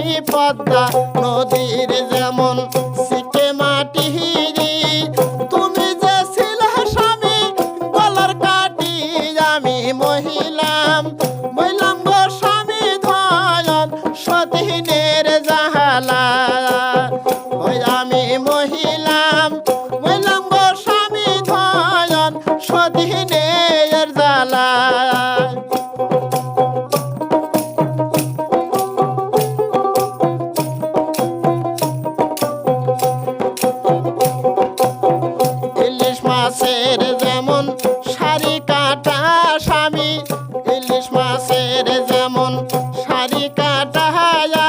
ওই পদ্মা নদীর যেমন সিটে মাটি তুমি যে ছিল স্বামী বলার কাটি আমি মহিলাম। বললাম গো স্বামী ধয়ন সতীনের জাহালা। ওই আমি মহিলাম বললাম গো স্বামী ধয়ন সতীনের 哈哈。